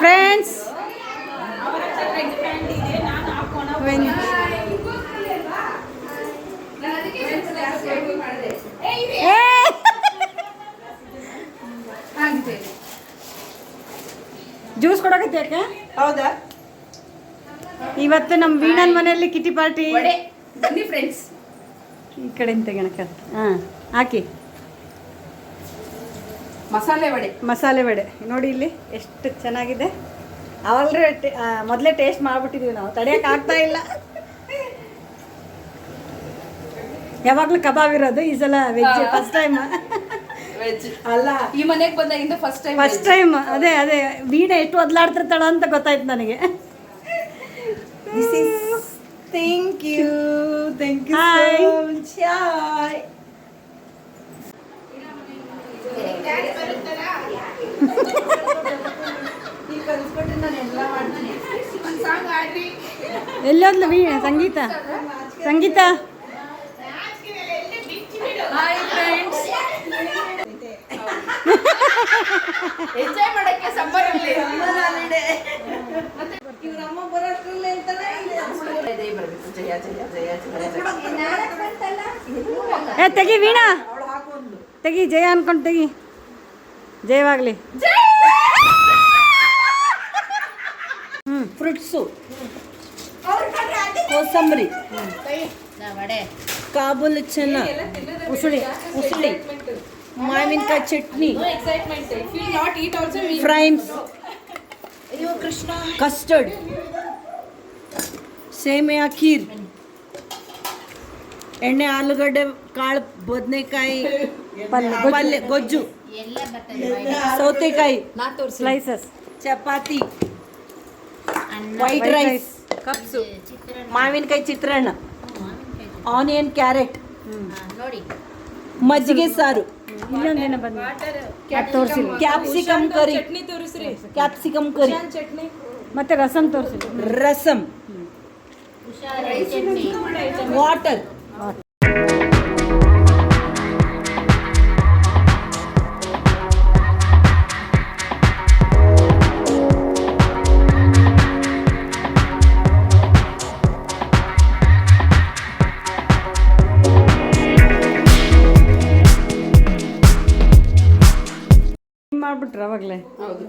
Friends juice ಕೊಡಕತ್ತೆ ಯಾಕೆ? ಹೌದಾ? ಇವತ್ತು ನಮ್ಮ ವೀಣನ್ ಮನೆಯಲ್ಲಿ ಕಿಟಿ ಪಾರ್ಟಿ. ಬನ್ನಿ ಫ್ರೆಂಡ್ಸ್ ಈ ಕಡೆಯಿಂದ ತೆಗೆಣಕ ಹಾಂ ಹಾಕಿ. ಮಸಾಲೆ ವಡೆ. ಮಸಾಲೆ ವಡೆ. ನೋಡಿ ಇಲ್ಲಿ ಎಷ್ಟು ಚೆನ್ನಾಗಿದೆ. ಅವಾಗಲೇ ಮೊದಲೇ ಟೇಸ್ಟ್ ಮಾಡಿಬಿಟ್ಟಿದ್ದೀವಿ ನಾವು. ತಡೆಯಕ್ಕೆ ಆಗ್ತಾ ಇಲ್ಲ. ಯಾವಾಗಲೂ ಕಬಾಬ್ ಇರೋದು ಈ ಸಲ ವೆಜ್ ಫಸ್ಟ್ ಟೈಮ್ ಅಲ್ಲ. ಈ ಮನೆಗೆ ಬಂದಾಗಿಂದ ಫಸ್ಟ್ ಟೈಮ್ ಫಸ್ಟ್ ಟೈಮ್ ಅದೇ ಅದೇ. ವೀಣ ಎಷ್ಟು ಒದ್ಲಾಡ್ತಿರ್ತಾಳ ಅಂತ ಗೊತ್ತಾಯ್ತು ನನಗೆ. Thank you thank you ಎಲ್ಲೋದ್ಲು Veena Sangeetha. Sangeetha. Hi friends enjoy ಮಾಡಕ್ಕೆ ಸಮ್ಮರ್ ಅಲ್ಲಿ ಇವ್ರ ಅಮ್ಮ ಬರೋಷ್ಟ್ರಲ್ಲೇ ಅಂತಾನೆ ಜೈ ಬರಬೇಕು. ಜಯ ಜಯ ಜಯ ಜಯ ಏ ತೆಗಿ ವೀಣಾ. ತೆಗಿ ಜಯ ಅನ್ಕೊಂಡು ತೆಗಿ. ಜಯವಾಗ್ಲಿ. ಹ್ಮ್. ಫ್ರೂಟ್ಸು. ಕೋಸಂಬರಿ ಕಾಬೂಲ್ ಚೆನ್ನ ಉಸುಳಿ ಉಸುಳಿ ಮಾವಿನಕಾಯಿ chutney excitement. If you not eat also, we ಫ್ರೈನ್ಸ್ custard ಸೇಮಿಯಾ ಖೀರ್ ಎಣ್ಣೆ ಆಲೂಗಡ್ಡೆ ಕಾಳು ಬದನೆಕಾಯಿ ಪಲ್ಯ ಪಲ್ಯ ಗೊಜ್ಜು ಸೌತೆಕಾಯಿ slices chapati white rice cups. ಮಾವಿನಕಾಯಿ ಚಿತ್ರಾನ್ನ. Onion carrot. ನೋಡಿ. ಮಜ್ಜಿಗೆ ಸಾರು. ಇನ್ನೊಂದೇನೋ ಬಂದು ಅದು ತೋರಿಸಿಲ್ಲ. Capsicum curry. Chutney ತೋರಿಸ್ರಿ. Capsicum curry. Chutney. ಮತ್ತೆ ರಸಂ ತೋರಿಸಿಲ್ಲ. ರಸಂ. ವಾಟರ್. ಮಾಡ್ಬಿಟ್ರ ಅವಾಗಲೇ. ಹೌದು.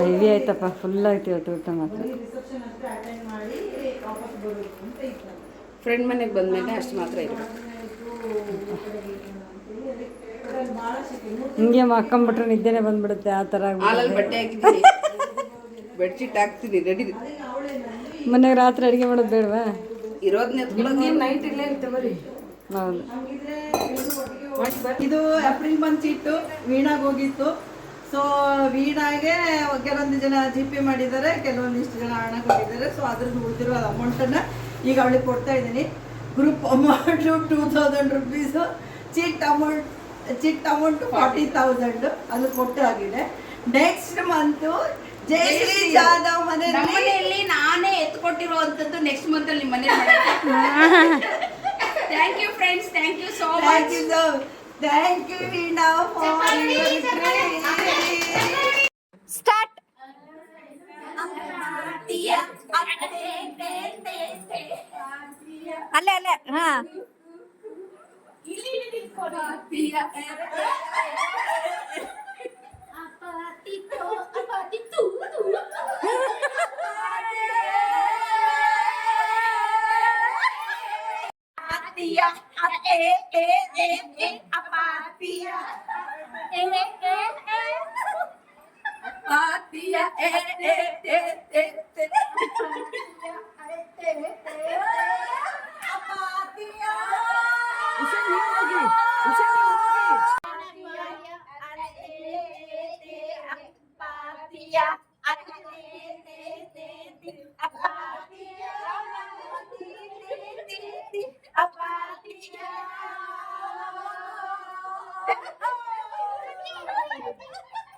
ಹೆವಿ ಆಯ್ತಪ್ಪ ಫುಲ್ ಆಯ್ತು ಇವತ್ತು ಊಟ ಮಾತ್ರ. ಫ್ರೆಂಡ್ ಮನೆಗೆ ಬಂದಮೇಲೆ ಅಷ್ಟು ಮಾತ್ರ ಇರಬೇಕು ಹಿಂಗೆ ಮಕ್ಕಂಬಿಟ್ರೆ ನಿದ್ದೆನೆ ಬಂದ್ಬಿಡುತ್ತೆ ಆ ಥರ ಹಾಲಲ್ಲಿ ಬಟ್ಟೆ ಹಾಕಿದ್ದೀನಿ. ಬೆಡ್ಶೀಟ್ ಹಾಕ್ತೀನಿ ರೆಡಿ ಮನೆಗೆ ರಾತ್ರಿ ಅಡುಗೆ ಮಾಡೋದು ಬೇಡವಾ? ಇರೋದನ್ನ ನೈಟ್ ಇಲ್ಲೇ ಇರ್ತೇವೆ ಬರೀ. ಹೌದು. ಇದು ಏಪ್ರಿಲ್ ಮಂತ್ ಇಟ್ಟು ವೀಣಾಗ ಹೋಗಿತ್ತು. ಸೊ ವೀಣಾಗೆ ಕೆಲವೊಂದು ಜನ ಜಿ ಪೇ ಮಾಡಿದ್ದಾರೆ ಕೆಲವೊಂದಿಷ್ಟು ಜನ ಹಣ ಕೊಟ್ಟಿದ್ದಾರೆ. ಸೊ ಅದ್ರದ್ದು ಉಳಿದಿರೋ ಅಮೌಂಟನ್ನು ಈಗ ಅವಳಿಗೆ ಕೊಡ್ತಾ ಇದ್ದೀನಿ. Group amount two thousand rupees chit amount chit amount forty thousand ಅದು ಕೊಟ್ಟು ಆಗಿದೆ. ನೆಕ್ಸ್ಟ್ ಮಂತು ಜಯಶ್ರೀ ಜಾಧವ್ ಮನೆಯಲ್ಲಿ ನಾನೇ ಎತ್ಕೊಟ್ಟಿರುವಂತದ್ದು ನೆಕ್ಸ್ಟ್ ಮಂತ್ ಅಲ್ಲಿ ಮನೆ Thank you friends thank you so Thank much you so Thank you, Veena, for your grace. Start ಅಲ್ಲೇ ಅಲ್ಲೇ ಹಾ apatia, e, e, e, e, apatía, eh, eh, E e eh, e e e eh, apatía, Usah minum lagi, usah minum lagi.